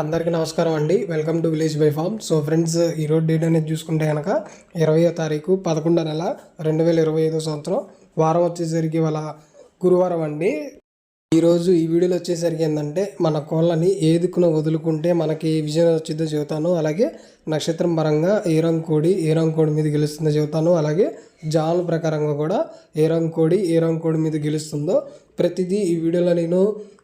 అందరికీ నమస్కారం అండి. Welcome to village by farm so friends ఈరోజు డేట్ అనేది చూసుకుంటే కనుక ఇరవయో తారీఖు పదకొండో నెల రెండు వేల ఇరవై ఐదో సంవత్సరం. వారం వచ్చేసరికి వాళ్ళ గురువారం అండి. ఈరోజు ఈ వీడియోలో వచ్చేసరికి ఏంటంటే మన కోళ్ళని ఏదుకున వదులుకుంటే మనకి విజయం వచ్చిందో చెబుతాను. అలాగే నక్షత్రం పరంగా ఏ రంగు కోడి ఏ రంగు కోడి మీద గెలుస్తుందో చెబుతాను. అలాగే జాల ప్రకారంగా కూడా ఏ రంగు కోడి ఏ రంగు కోడి మీద గెలుస్తుందో ప్రతిదీ ఈ వీడియోలో నేను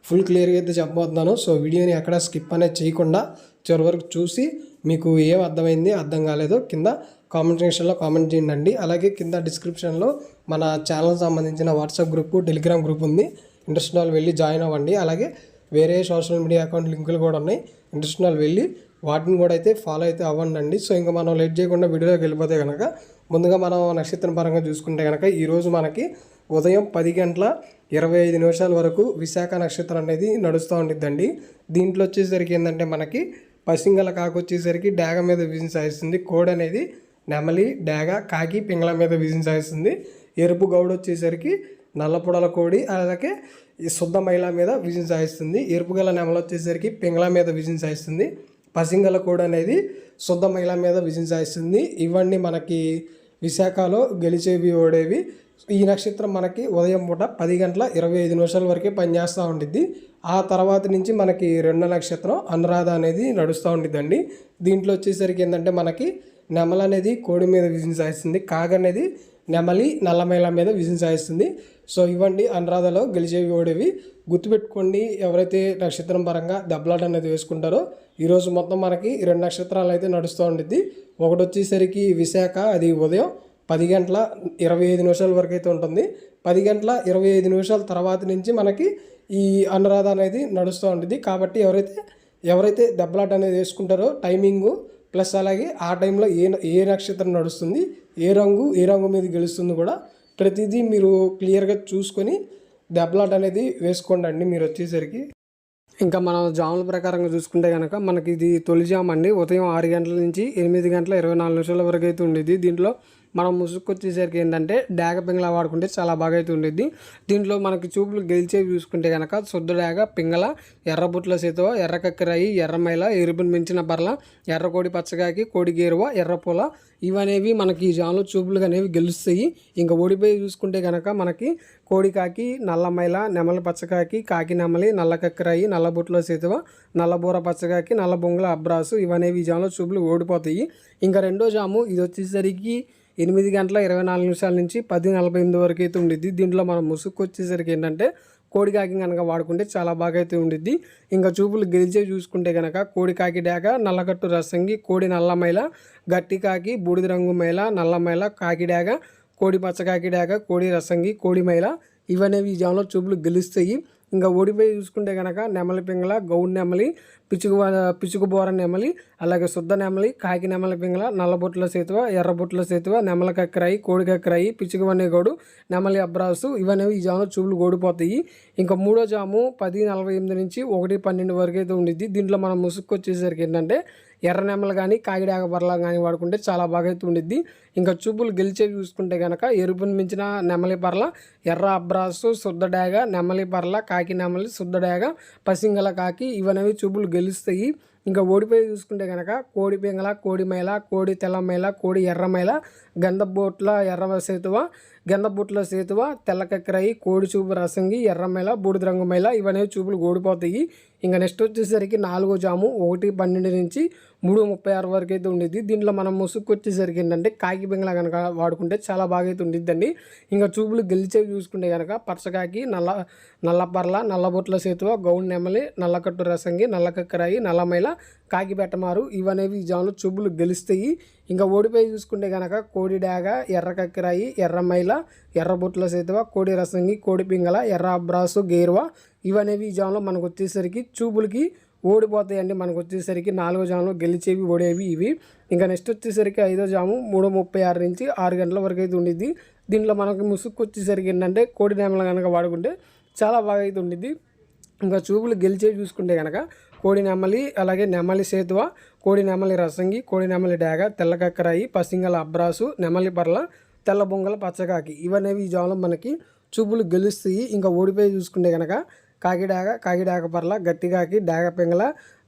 ఫుల్ క్లియర్గా అయితే చెప్పబోతున్నాను. సో వీడియోని ఎక్కడ స్కిప్ అనేది చేయకుండా చివరి వరకు చూసి మీకు ఏం అర్థమైంది అర్థం కాలేదో కింద కామెంట్ సెక్షన్లో కామెంట్ చేయండి. అలాగే కింద డిస్క్రిప్షన్లో మన ఛానల్ సంబంధించిన వాట్సాప్ గ్రూప్ టెలిగ్రామ్ గ్రూప్ ఉంది. ఇంట్రెస్ట్ వాళ్ళు వెళ్ళి జాయిన్ అవ్వండి. అలాగే వేరే సోషల్ మీడియా అకౌంట్ లింకులు కూడా ఉన్నాయి. ఇంట్రెస్ట్ వాళ్ళు వెళ్ళి వాటిని కూడా అయితే ఫాలో అయితే అవ్వండి సో ఇంకా మనం లేట్ చేయకుండా వీడియోలోకి వెళ్ళిపోతే కనుక ముందుగా మనం నక్షత్రం పరంగా చూసుకుంటే కనుక ఈరోజు మనకి ఉదయం పది గంటల ఇరవై ఐదు నిమిషాల వరకు విశాఖ నక్షత్రం అనేది నడుస్తూ ఉండిద్దండి. దీంట్లో వచ్చేసరికి ఏంటంటే మనకి పసింగల కాకు వచ్చేసరికి డాగ మీద విజయం సాగిస్తుంది. కోడ్ అనేది నెమలి డాగ కాకి పింగళ మీద విజయం సాగిస్తుంది. ఎరుపు గౌడ వచ్చేసరికి నల్లపొడల కోడి అలాగే ఈ శుద్ధ మహిళ మీద విజయం సాయిస్తుంది ఎరుపు గల నెమల వచ్చేసరికి పింగళ మీద విజయం సాయిస్తుంది పసింగల కోడి అనేది శుద్ధ మహిళ మీద విజయం సాయిస్తుంది ఇవన్నీ మనకి విశాఖలో గెలిచేవి ఓడేవి. ఈ నక్షత్రం మనకి ఉదయం పూట పది గంటల ఇరవై ఐదు నిమిషాల వరకే పనిచేస్తూ ఉండిద్ది. ఆ తర్వాత నుంచి మనకి రెండో నక్షత్రం అనురాధ అనేది నడుస్తూ ఉండిద్దండి. దీంట్లో వచ్చేసరికి ఏంటంటే మనకి నెమల అనేది కోడి మీద విజయం సాయిస్తుంది కాగ అనేది నెమలి నల్లమైల మీద విజయం సాధిస్తుంది. సో ఇవ్వండి అనురాధలో గెలిచేవి ఓడేవి. గుర్తుపెట్టుకోండి ఎవరైతే నక్షత్రం పరంగా దెబ్బలాట అనేది వేసుకుంటారో ఈరోజు మొత్తం మనకి రెండు నక్షత్రాలు అయితే నడుస్తూ ఉండిద్ది. ఒకటి వచ్చేసరికి విశాఖ అది ఉదయం పది గంటల ఇరవై ఐదు నిమిషాల వరకు అయితే ఉంటుంది. పది గంటల ఇరవై ఐదు నిమిషాల తర్వాత నుంచి మనకి ఈ అనురాధ అనేది నడుస్తూ ఉంటుంది కాబట్టి ఎవరైతే ఎవరైతే దెబ్బలాట అనేది వేసుకుంటారో టైమింగు ప్లస్ అలాగే ఆ టైంలో ఏ ఏ నక్షత్రం నడుస్తుంది ఏ రంగు ఏ రంగు మీద గెలుస్తుంది కూడా ప్రతిదీ మీరు క్లియర్గా చూసుకొని దెబ్బలాట అనేది వేసుకోండి మీరు వచ్చేసరికి. ఇంకా మనం జాముల ప్రకారంగా చూసుకుంటే కనుక మనకి ఇది తొలి జామ్ అండి. ఉదయం ఆరు గంటల నుంచి ఎనిమిది గంటల ఇరవై నాలుగు నిమిషాల వరకు అయితే ఉండేది. దీంట్లో మనం ముసుగు వచ్చేసరికి ఏంటంటే డాగ పింగళ వాడుకుంటే చాలా బాగా అయితే ఉండేది దీంట్లో మనకి చూపులు గెలిచేవి చూసుకుంటే కనుక శుద్ధ డాగ పింగళ ఎర్రబుట్ల సీతవ ఎర్ర కక్కరాయి ఎర్రమైల ఎరుపుని మించిన బర్ల ఎర్రకోడి పచ్చగాకి కోడి గేరువ ఎర్రపూల ఇవనేవి మనకి ఈ జాన్లో చూపులు అనేవి గెలుస్తాయి. ఇంకా ఓడిపోయి చూసుకుంటే కనుక మనకి కోడికాకి నల్లమైల నెమలి పచ్చకాకి కాకి నెమలి నల్ల కక్కరాయి నల్లబుట్ల సేతువ నల్లబూర పచ్చగాకి నల్ల బొంగుల అబ్రాసు ఇవనేవి ఈ జాన్లో చూపులు ఓడిపోతాయి. ఇంకా రెండో జాము ఇది వచ్చేసరికి ఎనిమిది గంటల ఇరవై నాలుగు నిమిషాల నుంచి పది నలభై ఎనిమిది వరకు అయితే ఉండిద్ది. దీంట్లో మనం ముసుగు వచ్చేసరికి ఏంటంటే కోడి కాకి కనుక వాడుకుంటే చాలా బాగా అయితే ఉండిద్ది. ఇంకా చూపులు గెలిచే చూసుకుంటే కనుక కోడి కాకి డాక నల్లగట్టు రసంగి కోడి నల్లమైల గట్టి కాకి బూడిద రంగు మైల నల్లమైల కాకి డాక కోడి పచ్చకాకి డాక కోడి రసంగి కోడి మైల ఇవనేవి ఈ జాములో చూపులు గెలుస్తాయి. ఇంకా ఓడిపోయి చూసుకుంటే కనుక నెమలి పింగళ గౌడ్ నెమలి పిచ్చుకు పిచుకు బోర నెమలి అలాగే శుద్ధ నెమలి కాకి నెమలి పింగళ నల్లబొట్ల సేతువ ఎర్రబొట్ల సేతువ నెమల కక్కరాయి కోడి కక్కరాయి పిచుకు గోడు నెమలి అబ్రాసు ఇవనేవి ఈ జాను చూపులు ఓడిపోతాయి ఇంకా మూడో జాము పది నలభై ఎనిమిది నుంచి ఒకటి పన్నెండు వరకు అయితే ఉండిద్ది. దీంట్లో మనం ముసుక్కు వచ్చేసరికి ఏంటంటే ఎర్ర నెమలు కానీ కాగిడాక బర్ల కానీ వాడుకుంటే చాలా బాగా అయితే ఉండిద్ది. ఇంకా చూపులు గెలిచేవి చూసుకుంటే కనుక ఎరుపుని మించిన నెమలి పర్ల ఎర్ర అబ్రాసు శుద్ధ డాగ నెమలి పర్ల కాకి నెమలి శుద్ధ డాగ పసింగల కాకి ఇవనేవి చూపులు గెలుస్తాయి. ఇంకా ఓడిపోయి చూసుకుంటే కనుక కోడి పింగళ కోడి మైల కోడి తెల్లమైల కోడి ఎర్రమైల గంధబోట్ల ఎర్ర సేతువ గంధబొట్ల సేతువ తెల్లకక్కరాయి కోడి చూపు రసంగి ఎర్రమైల బూడిద రంగు మైల ఇవనేవి చూపులు ఓడిపోతాయి. ఇంకా నెక్స్ట్ వచ్చేసరికి నాలుగో జాము ఒకటి పన్నెండు నుంచి మూడు ముప్పై ఆరు వరకు అయితే ఉండేది దీంట్లో మనం ముసుగు వచ్చేసరికి ఏంటంటే కాకి పింగళ కనుక వాడుకుంటే చాలా బాగా అయితే ఉండిద్దండి. ఇంకా చూపులు గెలిచేవి చూసుకుంటే కనుక పరసకాకి నల్ల నల్లపర్ల నల్లబొట్ల సేతువ గౌన్ నెమలి నల్లకట్టు రసంగి నల్లకక్కరాయి నల్లమైల కాకి పెట్టమారు ఇవనేవి ఈ జాములో చూపులు గెలుస్తాయి. ఇంకా ఓడిపోయి చూసుకుంటే కనుక కోడి డాగ ఎర్ర కక్కిరాయి ఎర్రమైల ఎర్రబొట్ల సేతువ కోడి రసంగి కోడి పింగళ ఎర్ర అబ్రాసు గేరువ ఇవనేవి ఈ జాములో మనకు వచ్చేసరికి చూపులకి ఓడిపోతాయండి. మనకు వచ్చేసరికి నాలుగో జాములో గెలిచేవి ఓడేవి ఇవి. ఇంకా నెక్స్ట్ వచ్చేసరికి ఐదో జాము మూడు ముప్పై ఆరు నుంచి ఆరు గంటల వరకు అయితే ఉండిద్ది. దీంట్లో మనకి ముసుక్కు వచ్చేసరికి ఏంటంటే కోడి నేమలు కనుక వాడుకుంటే చాలా బాగా అయితే ఉండిద్ది. ఇంకా చూపులు గెలిచేవి చూసుకుంటే కనుక కోడి నెమలి అలాగే నెమలి సేతువ కోడి నెమలి రసంగి కోడి నెమలి డాగ తెల్లకక్కరాయి పసింగల అబ్రాసు నెమలి పర్ల తెల్ల బొంగల పచ్చకాకి ఇవనేవి ఈ జాములో మనకి చూపులు గెలుస్తాయి. ఇంకా ఓడిపోయి చూసుకుంటే కనుక కాకిడాగ కాకిడాగ పర్ల గట్టిగాకి డాగ పింగళ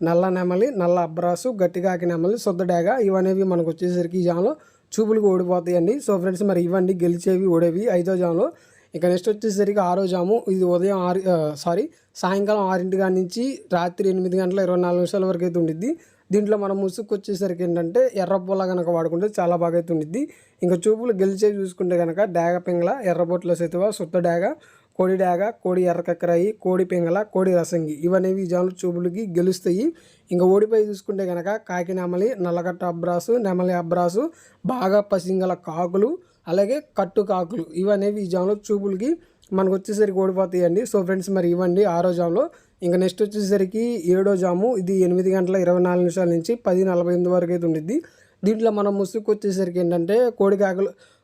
నల్ల నెమలి నల్ల అబ్రాసు గట్టి కాకి నెమలి శుద్ధ డాగ ఇవనేవి మనకు వచ్చేసరికి ఈ జామ్లో చూపులకు ఓడిపోతాయండి. సో ఫ్రెండ్స్ మరి ఇవన్నీ గెలిచేవి ఓడేవి ఐదో జామ్లో ఇక నెక్స్ట్ వచ్చేసరికి ఆరో జాము. ఇది ఉదయం ఆరు సారీ సాయంకాలం ఆరింటి కాడి నుంచి రాత్రి ఎనిమిది గంటల ఇరవై నాలుగు నిమిషాల వరకు అయితే ఉండిద్ది. దీంట్లో మనం ముసుగు వచ్చేసరికి ఏంటంటే ఎర్రపూల కనుక వాడుకుంటే చాలా బాగా అయితే ఉండిద్ది. ఇంకా చూపులు గెలిచే చూసుకుంటే కనుక డాగ పింగళ ఎర్రబొట్ల సెతువ సుత్త డాగ కోడి డాగ కోడి ఎర్రకక్కరాయి కోడి పింగళ కోడి రసంగి ఇవనేవి ఈ జాములు చూపులకి గెలుస్తాయి. ఇంకా ఓడిపోయి చూసుకుంటే కనుక కాకి నెమలి నల్లగట్ట అబ్రాసు నెమలి అబ్రాసు బాగా పసింగల కాకులు అలాగే కట్టు కాకులు ఇవనేవి ఈ జాములో చూపులకి మనకు వచ్చేసరికి ఓడిపోతాయండి. సో ఫ్రెండ్స్ మరి ఇవ్వండి ఆరో జాములో ఇంకా నెక్స్ట్ వచ్చేసరికి ఏడో జాము. ఇది ఎనిమిది గంటల ఇరవై నాలుగు నిమిషాల నుంచి పది నలభై ఎనిమిది వరకు అయితే ఉండిద్ది. దీంట్లో మనం ముసుగు వచ్చేసరికి ఏంటంటే కోడి కాకులు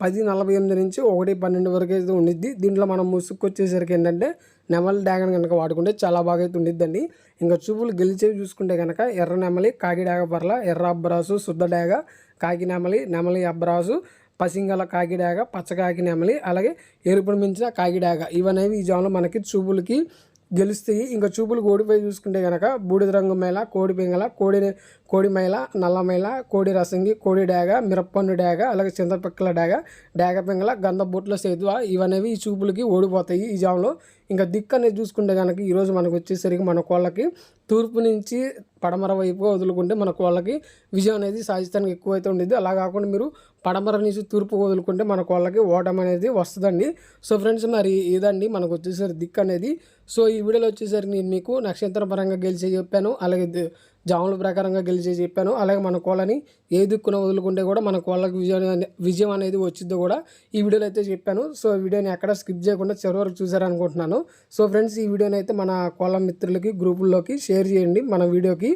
పది నలభై ఎనిమిది నుంచి ఒకటి పన్నెండు వరకు అయితే ఉండిద్ది. దీంట్లో మనం ముసుక్కు వచ్చేసరికి ఏంటంటే నెమలి డాగన్ కనుక వాడుకుంటే చాలా బాగా అయితే ఉండిద్దండి. ఇంకా చూపులు గెలిచేవి చూసుకుంటే కనుక ఎర్ర నెమలి కాకి డాగ పర్ల ఎర్ర అబ్బరాసు శుద్ధ డాగ కాకి నెమలి నెమలి అబ్బరాసు పసింగల కాకి డాగ పచ్చకాకి నెమలి అలాగే ఎరుపును మించిన కాకి డాగ ఇవనేవి ఈ జామ్లో మనకి చూపులకి గెలుస్తాయి. ఇంకా చూపులు ఓడిపోయి చూసుకుంటే కనుక బూడిద రంగు మేళ కోడి పింగళ కోడి కోడి మైల నల్ల కోడి రసంగి కోడి డాగ మిరప్పన్ను డాగ అలాగే చింతపిక్కల డాగ డాగ పింగల గంధ బొట్ల సేతువ ఇవనేవి ఈ చూపులకి ఓడిపోతాయి ఈ జాములో. ఇంకా దిక్కు అనేది చూసుకుంటే కనుక ఈరోజు మనకు వచ్చేసరికి మన కోళ్ళకి తూర్పు నుంచి పడమర వైపు వదులుకుంటే మన కోళ్ళకి విజయం అనేది సాధిస్తానికి ఎక్కువైతే ఉండేది. అలా కాకుండా మీరు పడమర నుంచి తూర్పు వదులుకుంటే మన కోళ్ళకి ఓటం అనేది వస్తుందండి. సో ఫ్రెండ్స్ మరి ఇదండి మనకు వచ్చేసరికి దిక్కు అనేది? సో ఈ వీడియోలో వచ్చేసరికి నేను మీకు నక్షత్ర పరంగా గెలిచి చెప్పాను. అలాగే జాముల ప్రకారంగా గెలిచి చెప్పాను. అలాగే మన కోళ్ళని ఏ దిక్కున వదులుకుంటే కూడా మన కోళ్ళకి విజయం విజయం అనేది వచ్చిందో కూడా. ఈ వీడియోలో అయితే చెప్పాను. సో వీడియోని ఎక్కడ స్కిప్ చేయకుండా చివరి వరకు చూసారనుకుంటున్నాను. సో ఫ్రెండ్స్ ఈ వీడియోని అయితే మన కోళ్ళ మిత్రులకి గ్రూపుల్లోకి షేర్ చేయండి. మన వీడియోకి